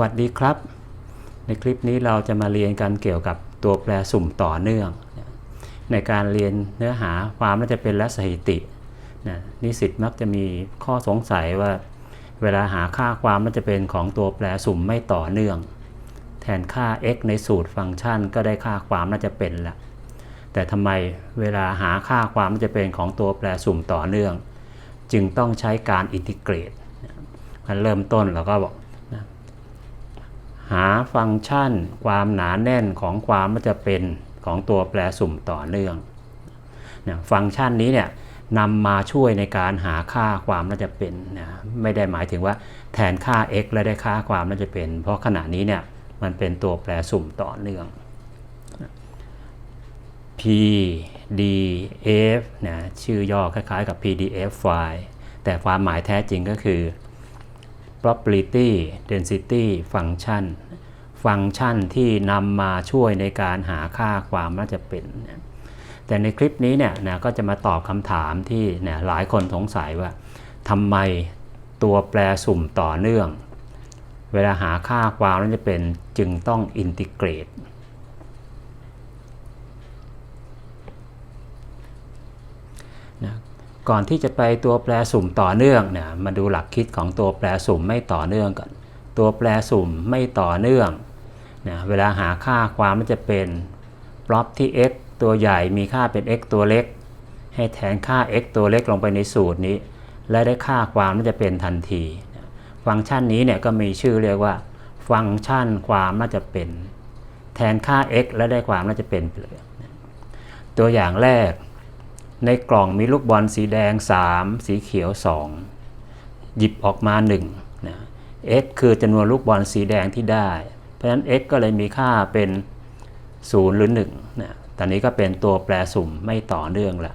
วัสดีครับ ในคลิปนี้เราจะมาเรียนกันเกี่ยวกับตัวแปรสุ่มต่อเนื่อง ในการเรียนเนื้อหาความน่าจะเป็นและสถิตินะนิสิตมักจะมีข้อสงสัยว่า เวลาหาค่าความน่าจะเป็นของตัวแปรสุ่มไม่ต่อเนื่อง แทนค่า x ในสูตรฟังก์ชันก็ได้ค่าความน่าจะเป็นละแต่ทำไมเวลาหาค่าความน่าจะเป็นของตัวแปรสุ่มต่อเนื่อง จึงต้องใช้การอินทิเกรตมันเริ่มต้นเราก็บอก หาฟังก์ชัน ความหนาแน่นของความมันจะเป็นของตัวแปรสุ่มต่อเนื่องนะฟังก์ชันนี้เนี่ยนำมาช่วยในการหาค่าความน่าจะเป็นนะไม่ได้หมายถึงว่าแทนค่า x แล้วได้ค่าความน่าจะเป็น เพราะขณะนี้เนี่ยมันเป็นตัวแปรสุ่มต่อเนื่อง p d f นะชื่อย่อคล้ายๆกับ pdf ไฟล์แต่ความหมายแท้จริงก็คือ property density function ฟังก์ชันที่นำมาช่วยในการหาค่าความน่าจะเป็นแต่ในคลิปนี้เนี่ยนะก็จะมาตอบคำถามที่เนี่ยหลายคนสงสัยว่าทำไมตัวแปรสุ่มต่อเนื่อง เวลาหาค่าความน่าจะเป็นจึงต้องอินทิเกรตนะก่อนที่จะไปตัวแปรสุ่มต่อเนื่องเนะมาดูหลักคิดของตัวแปรสุ่มไม่ต่อเนื่องก่อนตัวแปรสุ่มไม่ต่อเนื่อง นะเวลาหาค่าความมันจะเป็นปล็อปที่ x ตัวใหญ่มีค่าเป็น x ตัวเล็ก ให้แทนค่า x ตัวเล็กลงไปในสูตรนี้ และได้ค่าความมันจะเป็นทันที ฟังก์ชันนี้เนี่ยก็มีชื่อเรียกว่า ฟังก์ชันความน่าจะเป็น แทนค่า x และได้ความน่าจะเป็นเลยตัวอย่างแรก ในกล่องมีลูกบอลสีแดง 3 สีเขียว 2 หยิบออกมา1นะ x คือจำนวนลูกบอลสีแดงที่ได้ เพราะฉะนั้น x ก็เลยมีค่าเป็น 0 หรือ1นะตอนนี้ก็เป็นตัวแปรสุ่มไม่ต่อเนื่องละ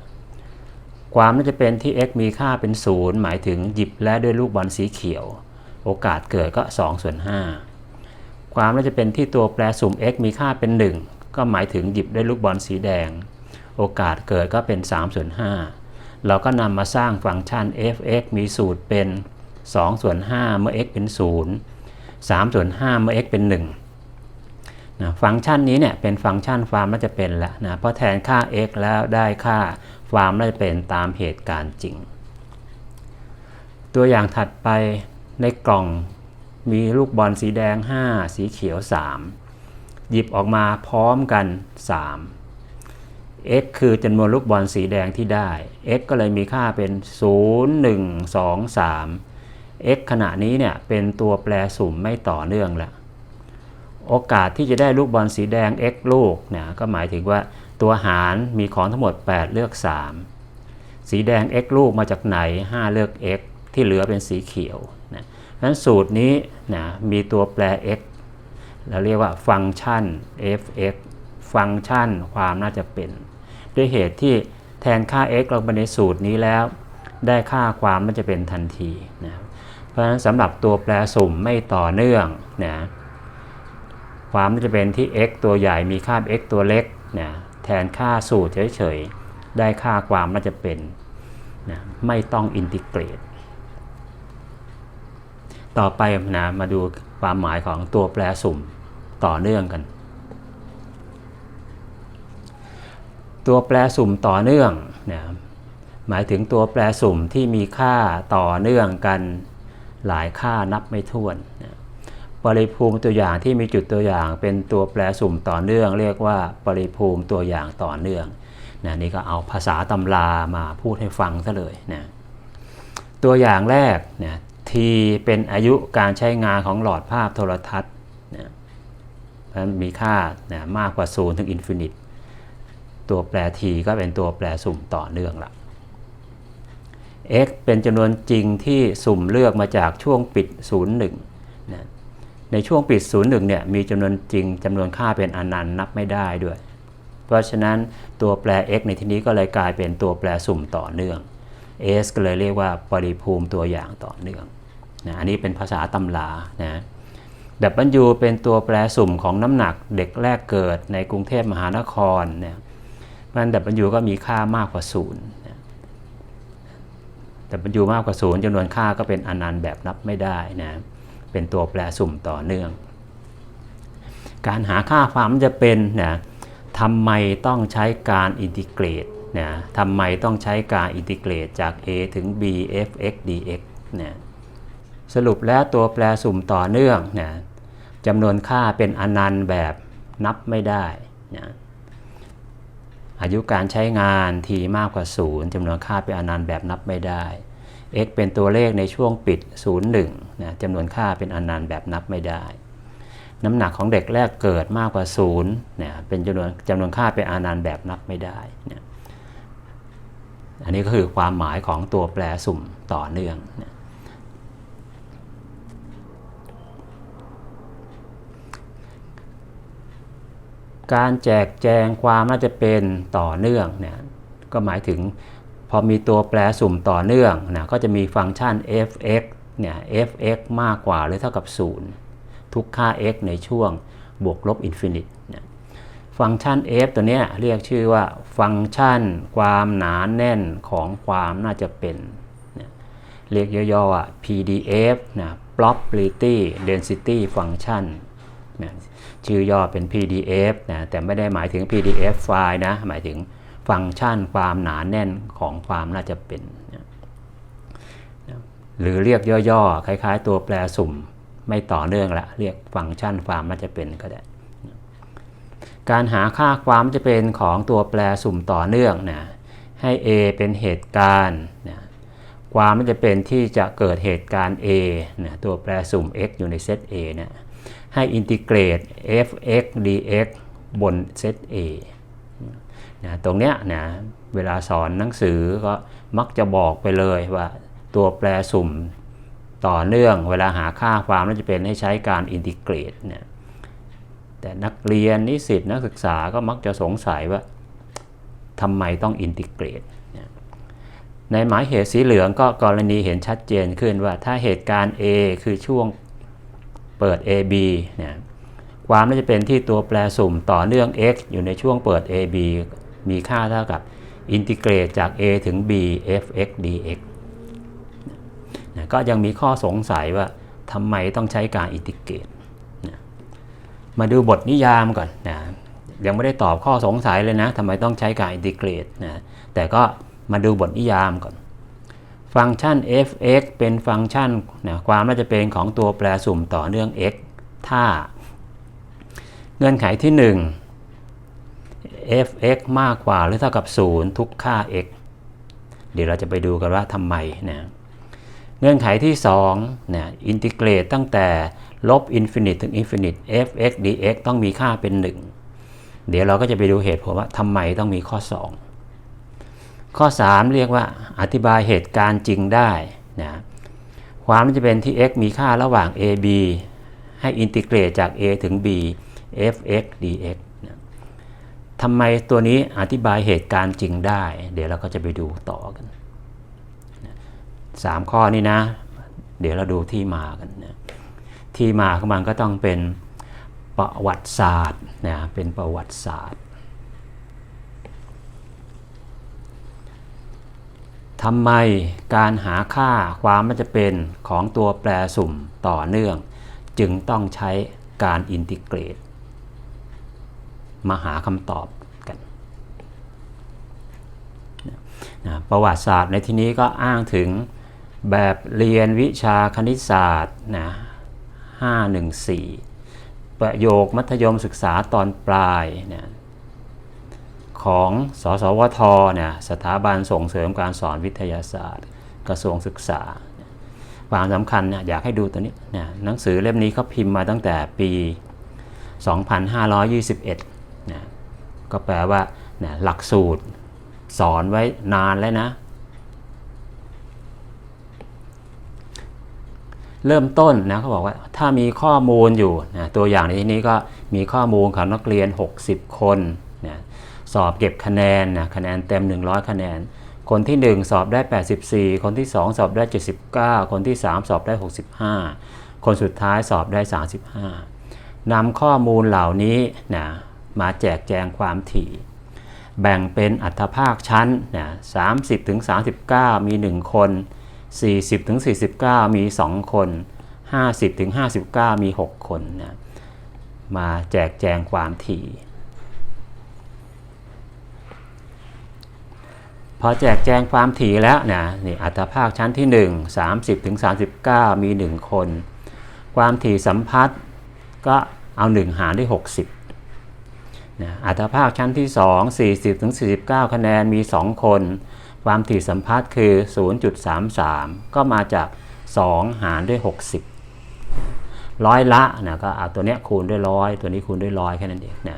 ความน่าจะเป็นที่ x มีค่าเป็น 0 หมายถึงหยิบและด้วยลูกบอลสีเขียว โอกาสเกิดก็2ส่วน5ความน่าจะเป็นที่ตัวแปรสุ่ม x มีค่าเป็น 1 ก็หมายถึงหยิบด้วยลูกบอลสีแดง โอกาสเกิดก็เป็น3ส่วน5เราก็นำมาสร้างฟังก์ชัน f(x) มีสูตรเป็น2ส่วน5เมื่อ x เป็น 0 3 ส่วน 5 เมื่อ x เป็น1นะฟังก์ชันนี้เนี่ยเป็นฟังก์ชันความน่าจะเป็นล้วนะเพราะแทนค่า x แล้วได้ค่าความน่าจะเป็นตามเหตุการณ์จริง ตัวอย่างถัดไปในกล่องมีลูกบอลสีแดง 5 สีเขียว 3 หยิบออกมาพร้อมกัน 3 x คือจำนวนลูกบอลสีแดงที่ได้ x ก็เลยมีค่าเป็น 0 1 2 3 x ขณะนี้เนี่ยเป็นตัวแปรสุ่มไม่ต่อเนื่องและโอกาสที่จะได้ลูกบอลสีแดง x ลูกเนี่ยก็หมายถึงว่าตัวหารมีของทั้งหมด 8 เลือก 3 สีแดง x ลูกมาจากไหน 5 เลือก x ที่เหลือเป็นสีเขียวนะนั้นสูตรนี้นะมีตัวแปร x เราเรียกว่าฟังก์ชัน f(x) ฟังก์ชันความน่าจะเป็น ด้วยเหตุที่แทนค่า x ลงไปในสูตรนี้แล้ว ได้ค่าความมันจะเป็นทันทีนะ เพราะฉะนั้นสำหรับตัวแปรสุ่มไม่ต่อเนื่องนะความมันจะเป็นที่ x ตัวใหญ่มีค่า x ตัวเล็กนะแทนค่าสูตรเฉยๆ ได้ค่าความมันจะเป็นนะไม่ต้องอินทิเกรต ต่อไปนะมาดูความหมายของตัวแปรสุ่มต่อเนื่องกัน ตัวแปรสุ่มต่อเนื่องนะหมายถึงตัวแปรสุ่มที่มีค่าต่อเนื่องกัน หลายค่านับไม่ถ้วนนะปริภูมิตัวอย่างที่มีจุดตัวอย่าง เป็นตัวแปรสุ่มต่อเนื่อง เรียกว่าปริภูมิตัวอย่างต่อเนื่องนะนี่ก็เอาภาษาตำรามาพูดให้ฟังซะเลยนะตัวอย่างแรกนะ t เป็นอายุการใช้งานของหลอดภาพโทรทัศน์นะมันมีค่านะมากกว่า0ถึงอินฟินิต ตัวแปร t ก็เป็นตัวแปรสุ่มต่อเนื่องละ x เป็นจำนวนจริงที่สุ่มเลือกมาจากช่วงปิด 01นะในช่วงปิด 01เนี่ยมีจำนวนจริงจำนวนค่าเป็นอนันต์นับไม่ได้ด้วย เพราะฉะนั้นตัวแปร x ในที่นี้ก็เลยกลายเป็นตัวแปรสุ่มต่อเนื่อง s ก็เลยเรียกว่าปริภูมิตัวอย่างต่อเนื่องนะอันนี้เป็นภาษาตำรานะดับเบิลยูเป็นตัวแปรสุ่มของน้ำหนักเด็กแรกเกิดในกรุงเทพมหานครเนี่ยมันดับบิลยูก็มีค่ามากกว่า ศูนย์นะดับเบิลยูมากกว่าศูนย์จำนวนค่าก็เป็นอนันต์แบบนับไม่ได้นะเป็นตัวแปรสุ่มต่อเนื่อง การหาค่าความจะเป็นนะทำไมต้องใช้การอินทิเกรตนะทำไมต้องใช้การอินทิเกรตจาก a ถึง b f x dx นะสรุปแล้วตัวแปรสุ่มต่อเนื่องนะจำนวนค่าเป็นอนันต์แบบนับไม่ได้นะ อายุการใช้งาน t มากกว่า 0จำนวนค่าเป็นอนันต์แบบนับไม่ได้ x เป็นตัวเลขในช่วงปิด 0 1นะจำนวนค่าเป็นอนันต์แบบนับไม่ได้ น้ำหนักของเด็กแรกเกิดมากกว่า0นี่ยเป็นจำนวนจำนวนค่าเป็นอนันต์แบบนับไม่ได้นี่ยอันนี้ก็คือความหมายของตัวแปรสุ่มต่อเนื่องนะ การแจกแจงความน่าจะเป็นต่อเนื่องเนี่ยก็หมายถึงพอมีตัวแปรสุ่มต่อเนื่องนะก็จะมีฟังก์ชัน f(x) เนี่ย f(x) มากกว่าหรือเท่ากับ 0 ทุกค่า x ในช่วงบวกลบอินฟินิตนะฟังก์ชัน f ตัวเนี้ยเรียกชื่อว่าฟังก์ชัน ความหนาแน่นของความน่าจะเป็นนะเรียกย่อๆว่า pdf นะ probability density function นะ ชื่อย่อเป็น pdf นะแต่ไม่ได้หมายถึง pdf ไฟล์นะหมายถึงฟังก์ชันความหนาแน่นของความน่าจะเป็นนะหรือเรียกย่อๆคล้าย ๆ ตัวแปรสุ่มไม่ต่อเนื่องละเรียกฟังก์ชันความน่าจะเป็นก็ได้การหาค่าความจะเป็นของตัวแปรสุ่มต่อเนื่องนะให้ a เป็นเหตุการณ์นะความมันจะเป็นที่จะเกิดเหตุการณ์ a นะตัวแปรสุ่ม x อยู่ในเซต a นะ ให้อินทิเกรต f(x) dx บนเซต a นะตรงเนี้ยนะเวลาสอนหนังสือก็มักจะบอกไปเลยว่าตัวแปรสุ่มต่อเนื่องเวลาหาค่าความน่าจะเป็นให้ใช้การอินทิเกรตเนี่ยแต่นักเรียนนิสิตนักศึกษาก็มักจะสงสัยว่าทำไมต้องอินทิเกรต ในหมายเหตุสีเหลืองก็กรณีเห็นชัดเจนขึ้นว่าถ้าเหตุการณ์ A คือช่วง เปิด AB เนี่ยความน่าจะเป็นที่ตัวแปรสุ่มต่อเนื่อง x อยู่ในช่วงเปิด AB มีค่าเท่ากับอินทิเกรตจาก a ถึง b f(x) dx นะก็ยังมีข้อสงสัยว่าทำไมต้องใช้การอินทิเกรตนะมาดูบทนิยามก่อนนะยังไม่ได้ตอบข้อสงสัยเลยนะทำไมต้องใช้การอินทิเกรตนะแต่ก็มาดูบทนิยามก่อน ฟังก์ชัน f(x) เป็นฟังก์ชันนะความน่าจะเป็นของตัวแปรสุ่มต่อเนื่อง x ถ้า เงื่อนไขที่ 1 f(x) มากกว่าหรือเท่ากับ 0 ทุกค่า x เดี๋ยวเราจะไปดูกันว่าทำไมนะเงื่อนไขที่2นะอินทิเกรตตั้งแต่ลบอินฟินิตถึงอินฟินิต f(x) dx ต้องมีค่าเป็น 1 เดี๋ยวเราก็จะไปดูเหตุผลว่าทำไมต้องมีข้อ 2 ข้อ 3 เรียกว่าอธิบายเหตุการณ์จริงได้นะความจะเป็นที่ x มีค่าระหว่าง a b ให้อินทิเกรตจาก a ถึง b f(x) dx นะทำไมตัวนี้อธิบายเหตุการณ์จริงได้ เดี๋ยวเราก็จะไปดูต่อกันนะสามข้อนี้นะ เดี๋ยวเราดูที่มากันนะที่มาของมันก็ต้องเป็นประวัติศาสตร์นะเป็นประวัติศาสตร์ ทำไมการหาค่าความมันจะเป็นของตัวแปรสุ่มต่อเนื่อง จึงต้องใช้การอินทิเกรต มาหาคำตอบกันนะประวัติศาสตร์ในที่นี้ก็อ้างถึงแบบเรียนวิชาคณิตศาสตร์นะ514 ประโยคมัธยมศึกษาตอนปลายนะ ของสสวทเนี่ยสถาบันส่งเสริมการสอนวิทยาศาสตร์ กระทรวงศึกษา ความสำคัญเนี่ยอยากให้ดูตัวนี้นะหนังสือเล่มนี้เขาพิมพ์มาตั้งแต่ปี 2521นะก็แปลว่านะหลักสูตรสอนไว้นานแล้วนะ เริ่มต้นนะเขาบอกว่าถ้ามีข้อมูลอยู่นะตัวอย่างในที่นี้ก็มีข้อมูลของนักเรียน 60 คน สอบเก็บคะแนนนะคะแนนเต็ม 100 คะแนน คนที่ 1 สอบได้ 84 คนที่ 2 สอบได้ 79 คนที่ 3 สอบได้ 65 คนสุดท้ายสอบได้ 35นำข้อมูลเหล่านี้นะมาแจกแจงความถี่ แบ่งเป็นอัตภาคชั้นนะ30ถึง39 มี 1 คน 40ถึง49 มี 2 คน 50ถึง59 มี 6 คนนะมาแจกแจงความถี่ พอแจกแจงความถี่แล้วนะนี่อัตภาคชั้นที่ 1 30ถึง39 มี 1 คน ความถี่สัมพัทธ์ก็เอา 1 หารด้วย 60นะอัตภาคชั้นที่ 2 40ถึง49 คะแนนมี 2 คน ความถี่สัมพัทธ์คือ 0.33 ก็มาจาก 2 หารด้วย 60 ร้อยละนะก็เอาตัวเนี้ยคูณด้วยร้อยตัวนี้คูณด้วยร้อยแค่นั้นเองนะ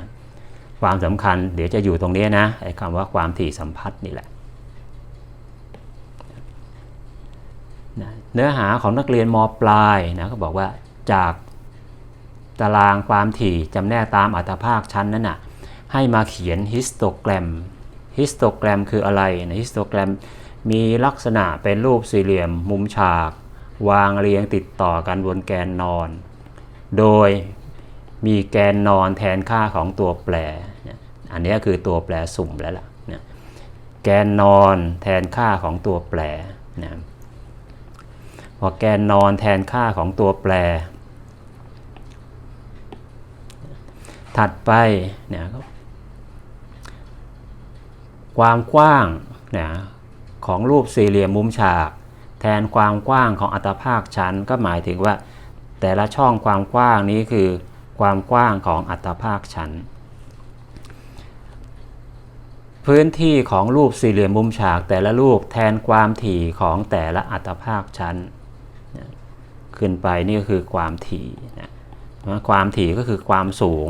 ความสำคัญเดี๋ยวจะอยู่ตรงนี้นะไอ้คำว่าความถี่สัมพัทธ์นี่แหละนะ เนื้อหาของนักเรียนมปลายนะก็บอกว่าจากตารางความถี่จำแนกตามอัตภาคชั้นนั้นนะให้มาเขียนฮิสโตแกรมฮิสโตแกรมคืออะไรนะฮิสโตแกรมมีลักษณะเป็นรูปสี่เหลี่ยมมุมฉาก วางเรียงติดต่อกันบนแกนนอน โดยมีแกนนอนแทนค่าของตัวแปร อันนี้คือตัวแปรสุ่มแล้วล่ะ แกนนอนแทนค่าของตัวแปรนะ อแกนนอนแทนค่าของตัวแปร ถัดไปเนี่ยความกว้างเนะของรูปสี่เหลี่ยมมุมฉาก แทนความกว้างของอัตภาคชั้น ก็หมายถึงว่าแต่ละช่องความกว้างนี้คือความกว้างของอัตภาคชั้น พื้นที่ของรูปสี่เหลี่ยมมุมฉากแต่ละรูปแทนความถี่ของแต่ละอัตภาคชั้น ขึ้นไปนี่ก็คือความถี่นะความถี่ก็คือความสูง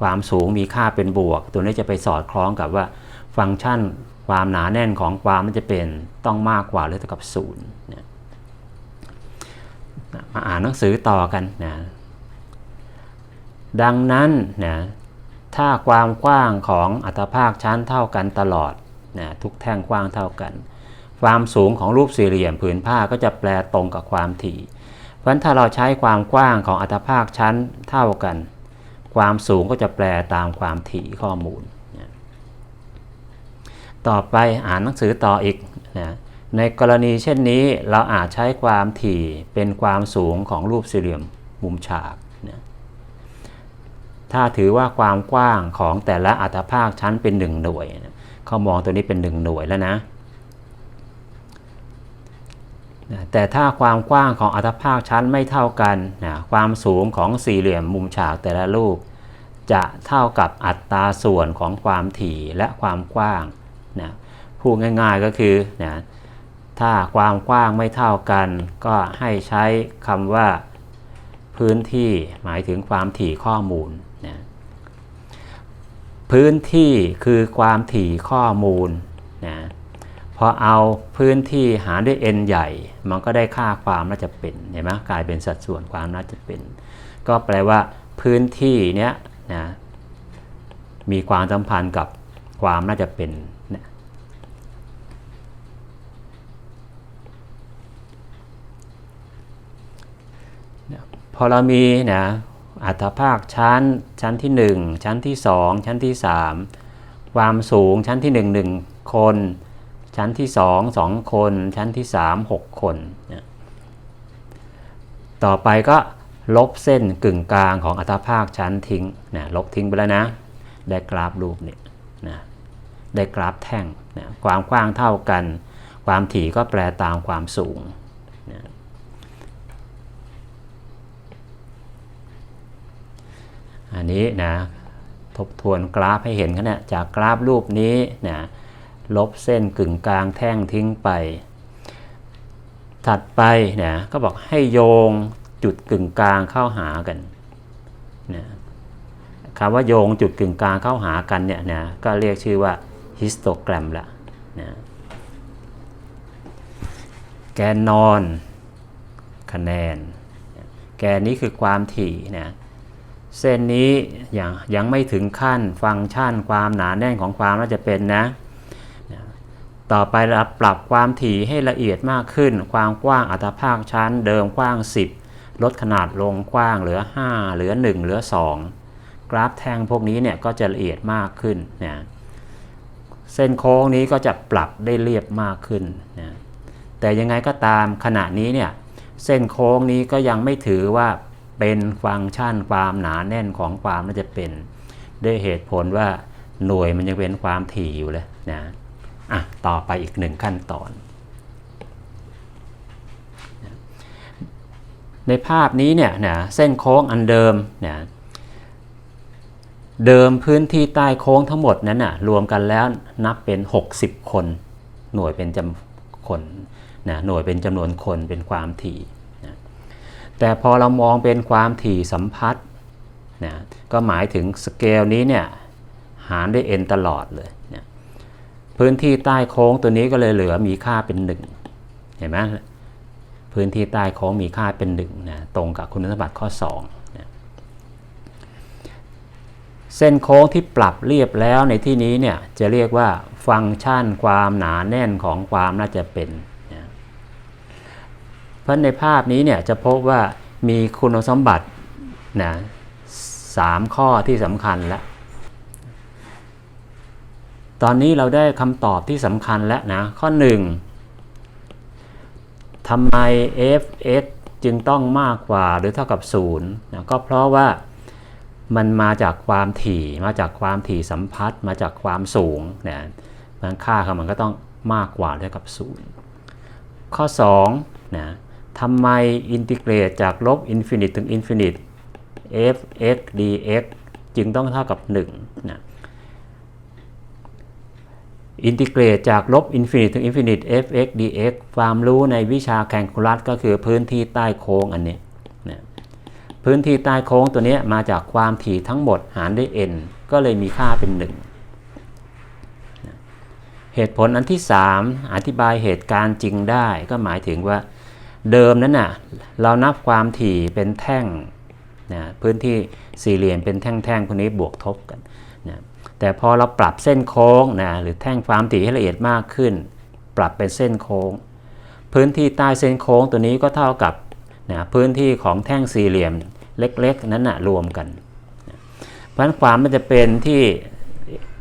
ความสูงมีค่าเป็นบวก ตัวนี้จะไปสอดคล้องกับว่าฟังก์ชันความหนาแน่นของความมันจะเป็นต้องมากกว่าหรือเท่ากับศูนย์นะมาอ่านหนังสือต่อกันนะดังนั้นนะถ้าความกว้างของอัตภาคชั้นเท่ากันตลอดนะทุกแท่งกว้างเท่ากัน ความสูงของรูปสี่เหลี่ยมผืนผ้าก็จะแปลตรงกับความถี่ เพราะฉะนั้นถ้าเราใช้ความกว้างของอัตภาคชั้นเท่ากัน ความสูงก็จะแปลตามความถี่ข้อมูลนะต่อไปอ่านหนังสือต่ออีกนะในกรณีเช่นนี้เราอาจใช้ความถี่เป็นความสูงของรูปสี่เหลี่ยมมุมฉากนะถ้าถือว่าความกว้างของแต่ละอัตภาคชั้นเป็น 1 หน่วยนะเขามองตัวนี้เป็น 1 หน่วยแล้วนะ นะแต่ถ้าความกว้างของอัตภาคชั้นไม่เท่ากันนะความสูงของสี่เหลี่ยมมุมฉากแต่ละรูปจะเท่ากับอัตราส่วนของความถี่และความกว้างนะพูดง่ายๆก็คือนะถ้าความกว้างไม่เท่ากัน ก็ให้ใช้คำว่าพื้นที่หมายถึงความถี่ข้อมูลนะพื้นที่คือความถี่ข้อมูลนะ พอเอาพื้นที่หารด้วย n ใหญ่ มันก็ได้ค่าความน่าจะเป็นเห็นไหมกลายเป็นสัดส่วนความน่าจะเป็น ก็แปลว่าพื้นที่เนี้ยนะมีความสัมพันธ์กับความน่าจะเป็นนะพอเรามีนะอัตภาคชั้นชั้นที่ 1 ชั้นที่ 2 ชั้นที่ 3 ความสูงชั้นที่ 1 1 คน ชั้นที่2 2คน ชั้นที่3 6คนนะต่อไปก็ลบเส้นกึ่งกลางของอัตภาคชั้นทิ้งนะลบทิ้งไปแล้วนะ ได้กราฟรูปเนี่ยนะได้กราฟแท่งนะความกว้างเท่ากัน ความถี่ก็แปลตามความสูงนะอันนี้นะทบทวนกราฟให้เห็นกันนะจากกราฟรูปนี้นะ ลบเส้นกึ่งกลางแท่งทิ้งไป ถัดไปเนะก็บอกให้โยงจุดกึ่งกลางเข้าหากันนะคำว่าโยงจุดกึ่งกลางเข้าหากันเนี่ยนะก็เรียกชื่อว่าฮิสโตแกรมละนะแกนนอนคะแนน แกนนี้คือความถี่นะเส้นนี้ยังยังไม่ถึงขั้นฟังก์ชันความหนาแน่นของความน่าจะเป็นนะ ต่อไปเราปรับความถี่ให้ละเอียดมากขึ้น ความกว้างอัตภาคชั้น เดิมกว้าง 10 ลดขนาดลงกว้างเหลือ 5 เหลือ 1 เหลือ 2 กราฟแท่งพวกนี้เนี่ยก็จะละเอียดมากขึ้นนะเส้นโค้งนี้ก็จะปรับได้เรียบมากขึ้นนะแต่ยังไงก็ตามขณะนี้เนี่ยเส้นโค้งนี้ก็ยังไม่ถือว่าเป็นฟังก์ชันความหนาแน่นของความน่าจะเป็นด้วยเหตุผลว่าหน่วยมันยังเป็นความถี่อยู่เลยนะ อะต่อไปอีกหนึ่งขั้นตอน ในภาพนี้เนี่ยนะเส้นโค้งอันเดิมนะเดิมพื้นที่ใต้โค้งทั้งหมดนั้นนะรวมกันแล้วนับเป็น 60 คน หน่วยเป็นจำคนนะหน่วยเป็นจำนวนคนเป็นความถี่นะแต่พอเรามองเป็นความถี่สัมพัทธ์นะก็หมายถึงสเกลนี้เนี่ยหารด้วย n ตลอดเลย พื้นที่ใต้โค้งตัวนี้ก็เลยเหลือมีค่าเป็น 1 เห็นไหมพื้นที่ใต้โค้งมีค่าเป็น1นะตรงกับคุณสมบัติข้อ2นะเส้นโค้งที่ปรับเรียบแล้วในที่นี้เนี่ยจะเรียกว่าฟังก์ชันความหนาแน่นของความน่าจะเป็นนะเพราะในภาพนี้เนี่ยจะพบว่ามีคุณสมบัตินะสามข้อที่สำคัญแล้ว ตอนนี้เราได้คำตอบที่สำคัญแล้วนะ ข้อ 1ทำไม f(x) จึงต้องมากกว่าหรือเท่ากับ0นะก็เพราะว่ามันมาจากความถี่มาจากความถี่สัมพัทธ์มาจากความสูงนะมันค่าของมันก็ต้องมากกว่าเท่ากับ 0 ข้อ2นะทำไมอินทิเกรตจากลบอินฟินิตถึงอินฟินิต f(x) dx จึงต้องเท่ากับ1นะ อินทิเกรตจากลบอินฟินิตถึงอินฟินิต f(x) dx ความรู้ในวิชาแคลคูลัสก็คือพื้นที่ใต้โค้งอันนี้นะพื้นที่ใต้โค้งตัวนี้มาจากความถี่ทั้งหมดหารด้วย n ก็เลยมีค่าเป็น 1นะเหตุผลอันที่ 3 อธิบายเหตุการณ์จริงได้ก็หมายถึงว่าเดิมนั้นน่ะเรานับความถี่เป็นแท่งนะพื้นที่สี่เหลี่ยมเป็นแท่งๆพวกนี้บวกทบกัน แต่พอเราปรับเส้นโค้งนะหรือแท่งความถี่ให้ละเอียดมากขึ้น ปรับเป็นเส้นโค้ง พื้นที่ใต้เส้นโค้งตัวนี้ก็เท่ากับนะพื้นที่ของแท่งสี่เหลี่ยมเล็กๆ นั้นนะรวมกัน เพราะฉะนั้นความมันจะเป็นที่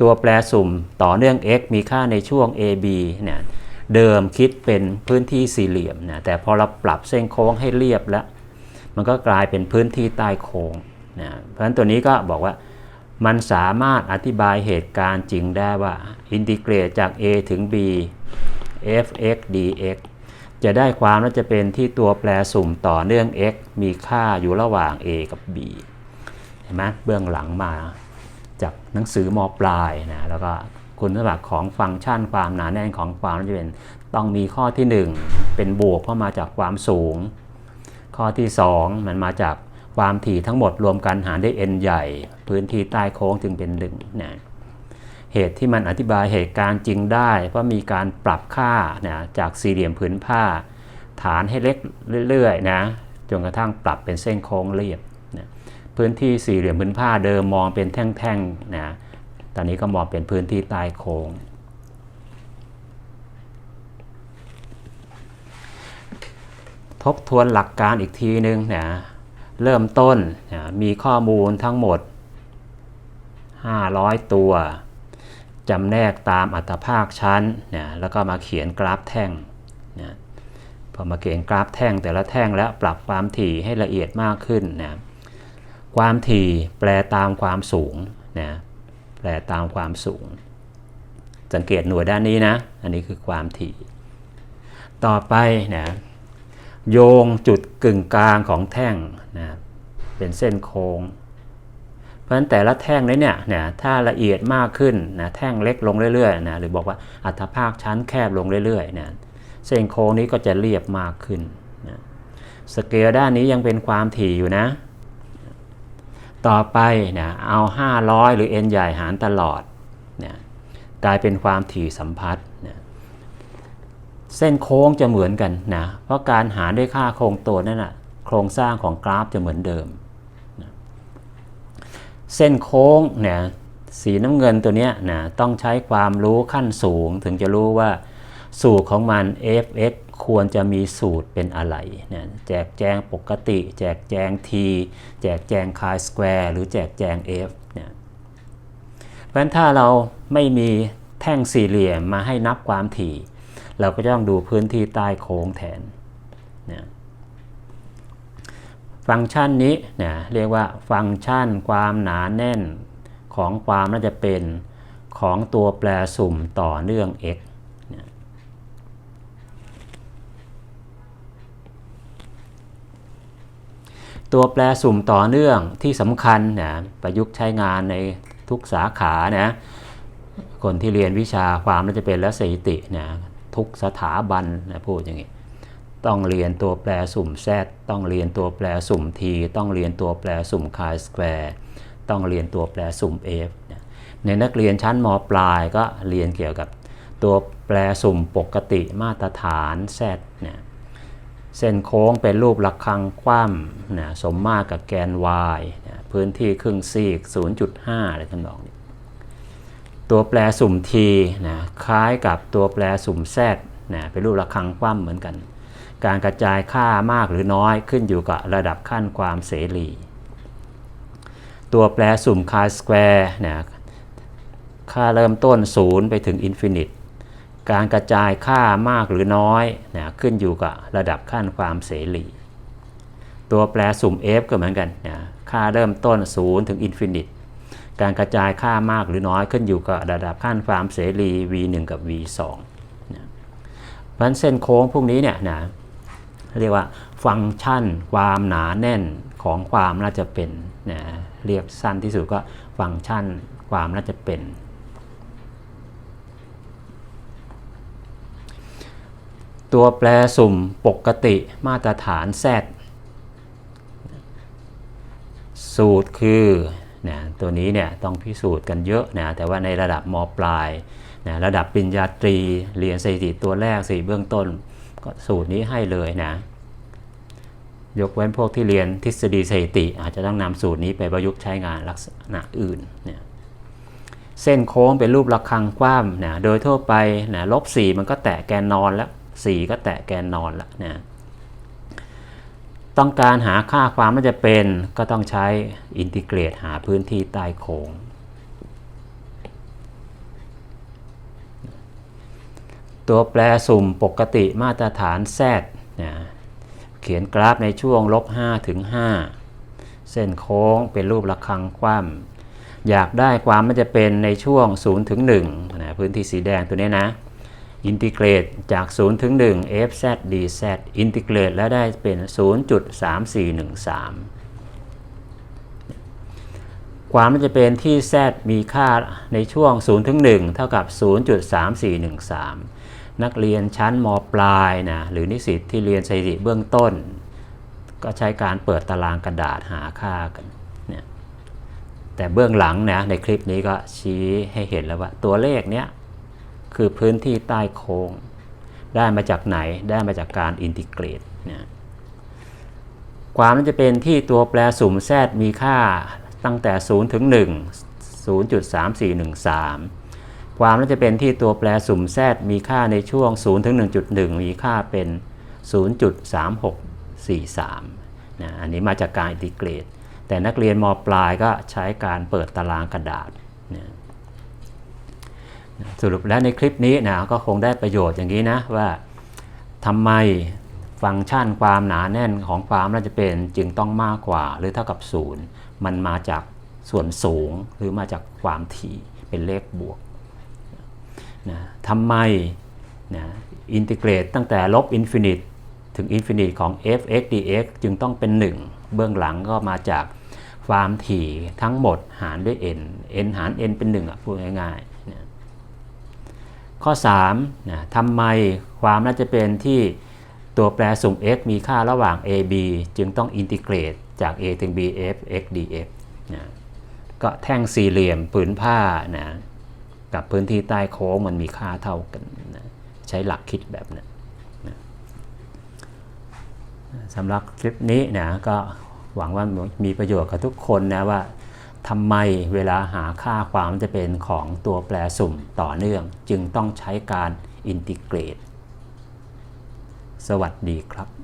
ตัวแปรสุ่มต่อเนื่อง x มีค่าในช่วง ab เนี่ยเดิมคิดเป็นพื้นที่สี่เหลี่ยมนะแต่พอเราปรับเส้นโค้งให้เรียบแล้ว มันก็กลายเป็นพื้นที่ใต้โค้งนะเพราะฉะนั้นตัวนี้ก็บอกว่า มันสามารถอธิบายเหตุการณ์จริงได้ว่า อินทิเกรตจาก a ถึง b f(x) dx จะได้ความว่าจะเป็นที่ตัวแปรสุ่มต่อเนื่อง x มีค่าอยู่ระหว่าง a กับ b เห็นไหมเบื้องหลังมาจากหนังสือมอปลายนะแล้วก็คุณสมบัติของฟังก์ชันความหนาแน่นของความน่าจะเป็นต้องมีข้อที่ 1 เป็นบวกเพราะมาจากความสูง ข้อที่ 2 มันมาจากความถี่ทั้งหมดรวมกันหารด้วย n ใหญ่ พื้นที่ใต้โค้งจึงเป็น1นะเหตุที่มันอธิบายเหตุการณ์จริงได้ เพราะมีการปรับค่านะจากสี่เหลี่ยมผืนผ้า ฐานให้เล็กเรื่อยๆนะจนกระทั่งปรับเป็นเส้นโค้งเรียบนะพื้นที่สี่เหลี่ยมผืนผ้าเดิมมองเป็นแท่งๆนะตอนนี้ก็มองเป็นพื้นที่ใต้โค้งทบทวนหลักการอีกทีนึงนะเริ่มต้นนะมีข้อมูลทั้งหมด 500 ตัวจำแนกตามอัตภาคชั้นนะแล้วก็มาเขียนกราฟแท่งนะพอมาเขียนกราฟแท่งแต่ละแท่งแล้วปรับความถี่ให้ละเอียดมากขึ้นนะความถี่แปลตามความสูงนะแปลตามความสูง สังเกตหน่วยด้านนี้นะ อันนี้คือความถี่ ต่อไปนะโยงจุดกึ่งกลางของแท่งนะเป็นเส้นโค้ง ราะฉะนั้นแต่ละแท่งนี้เนี่ยนะถ้าละเอียดมากขึ้นนะแท่งเล็กลงเรื่อยๆนะหรือบอกว่าอัตภาคชั้นแคบลงเรื่อยๆนะเส้นโค้งนี้ก็จะเรียบมากขึ้นนะสเกลด้านนี้ยังเป็นความถี่อยู่นะ ต่อไปนะเอา 500 หรือ n ใหญ่หารตลอดนะกลายเป็นความถี่สัมพัทธ์นะเส้นโค้งจะเหมือนกันนะเพราะการหารด้วยค่าโครงตัวนั่นนะโครงสร้างของกราฟจะเหมือนเดิม เส้นโค้งเนี่ยสีน้ำเงินตัวเนี้ยนะต้องใช้ความรู้ขั้นสูงถึงจะรู้ว่าสูตรของมัน f(x) ควรจะมีสูตรเป็นอะไรเนะแจกแจงปกติ แจกแจง t แจกแจง chi square หรือแจกแจง f เนี่ยเพราะฉะนั้นถ้าเราไม่มีแท่งสี่เหลี่ยมมาให้นับความถี่ เราก็ต้องดูพื้นที่ใต้โค้งแทนเนะ ฟังก์ชันนี้นะเรียกว่าฟังก์ชันความหนาแน่นของความน่าจะเป็นของตัวแปรสุ่มต่อเนื่อง x ตัวแปรสุ่มต่อเนื่องที่สำคัญนะประยุกต์ใช้งานในทุกสาขานะคนที่เรียนวิชาความน่าจะเป็นและสถิตินะทุกสถาบันนะพูดอย่างนี้ ต้องเรียนตัวแปรสุ่ม z ต้องเรียนตัวแปรสุ่ม t ต้องเรียนตัวแปรสุ่ม chi square ต้องเรียนตัวแปรสุ่ม f ในนักเรียนชั้นมปลายก็เรียนเกี่ยวกับตัวแปรสุ่มปกติมาตรฐาน z นะเส้นโค้งเป็นรูประฆังคว่ำนะสมมาตรกับแกน y นะพื้นที่ครึ่งซีก 0.5อะไรทั้งนองนี้ตัวแปรสุ่ม t นะคล้ายกับตัวแปรสุ่ม z นะเป็นรูประฆังคว่ำเหมือนกัน การกระจายค่ามากหรือน้อยขึ้นอยู่กับระดับขั้นความเสรี ตัวแปรสุ่ม chi square นะค่าเริ่มต้น 0 ไปถึงอินฟินิตการกระจายค่ามากหรือน้อยนะขึ้นอยู่กับระดับขั้นความเสรี ตัวแปรสุ่ม f ก็เหมือนกันนะค่าเริ่มต้น 0 ถึงอินฟินิตการกระจายค่ามากหรือน้อยขึ้นอยู่กับระดับขั้นความเสรี v 1กับ v 2นะเพราะฉะนั้นเส้นโค้งพวกนี้เนี่ยนะ เรียกว่าฟังก์ชัน ความหนาแน่นของความน่าจะเป็นนะเรียกสั้นที่สุดก็ฟังก์ชัน ความน่าจะเป็น ตัวแปรสุ่มปกติมาตรฐาน z สูตรคือนะตัวนี้เนี่ยต้องพิสูจน์กันเยอะนะแต่ว่าในระดับมปลายนะระดับปริญญาตรี เรียนสถิติตัวแรกสี่เบื้องต้น ก็สูตรนี้ให้เลยนะ ยกเว้นพวกที่เรียนทฤษฎีสถิติ อาจจะต้องนำสูตรนี้ไปประยุกต์ใช้งานลักษณะอื่นเนี่ยเส้นโค้งเป็นรูประฆังกว้างนะโดยทั่วไปนะลบ4มันก็แตะแกนนอนแล้ว4ก็แตะแกนนอนแล้วนะต้องการหาค่าความน่าจะเป็นก็ต้องใช้อินทิเกรตหาพื้นที่ใต้โค้ง ตัวแปรสุ่มปกติมาตรฐาน z นะเขียนกราฟในช่วงลบ5ถึง5เส้นโค้งเป็นรูประฆังคว่ำอยากได้ความมันจะเป็นในช่วง0ถึง1นะพื้นที่สีแดงตัวนี้นะ อินทิเกรตจาก0ถึง1 f z d z อินทิเกรตแล้วได้เป็น 0.3413 ความมันจะเป็นที่ z มีค่าในช่วง0ถึง1เท่ากับ 0.3413 นักเรียนชั้นมปลายนะหรือนิสิตที่เรียนสถิติเบื้องต้น ก็ใช้การเปิดตารางกระดาษหาค่ากันเนี่ยแต่เบื้องหลังนะในคลิปนี้ก็ชี้ให้เห็นแล้วว่าตัวเลขเนี้ยคือพื้นที่ใต้โค้ง ได้มาจากไหนได้มาจากการอินทิเกรตนะความนั้นจะเป็นที่ตัวแปรสุ่มแซดมีค่าตั้งแต่ 0 ถึง 1 0.3413 ความน่าจะเป็นที่ตัวแปรสุ่มแซดมีค่าในช่วง 0 ถึง 1.1 มีค่าเป็น 0.3643นะอันนี้มาจากการอินทิเกรต แต่นักเรียนมปลายก็ใช้การเปิดตารางกระดาษนะสรุปแล้วในคลิปนี้นะก็คงได้ประโยชน์อย่างนี้นะ ว่าทำไมฟังก์ชันความหนาแน่นของความน่าจะเป็นจึงต้องมากกว่า หรือเท่ากับศูนย์มันมาจากส่วนสูงหรือมาจากความถี่เป็นเลขบวก นะทำไมนะอินทิเกรตตั้งแต่ลบอินฟินิตถึงอินฟินิตของ f(x) dx จึงต้องเป็น 1 เบื้องหลังก็มาจากความถี่ทั้งหมดหารด้วย n n หาร n เป็น 1อะพูดง่ายๆนะข้อ3นะทำไมความน่าจะเป็นที่ตัวแปรสุ่ม x มีค่าระหว่าง a b จึงต้องอินทิเกรตจาก a ถึง b f x dx นะก็แท่งสี่เหลี่ยมผืนผ้านะ กับพื้นที่ใต้โค้งมันมีค่าเท่ากันนะใช้หลักคิดแบบนั้นนะสำหรับคลิปนี้นะก็หวังว่ามีประโยชน์กับทุกคนนะว่าทำไมเวลาหาค่าความจะเป็นของตัวแปรสุ่มต่อเนื่อง จึงต้องใช้การอินทิเกรต สวัสดีครับ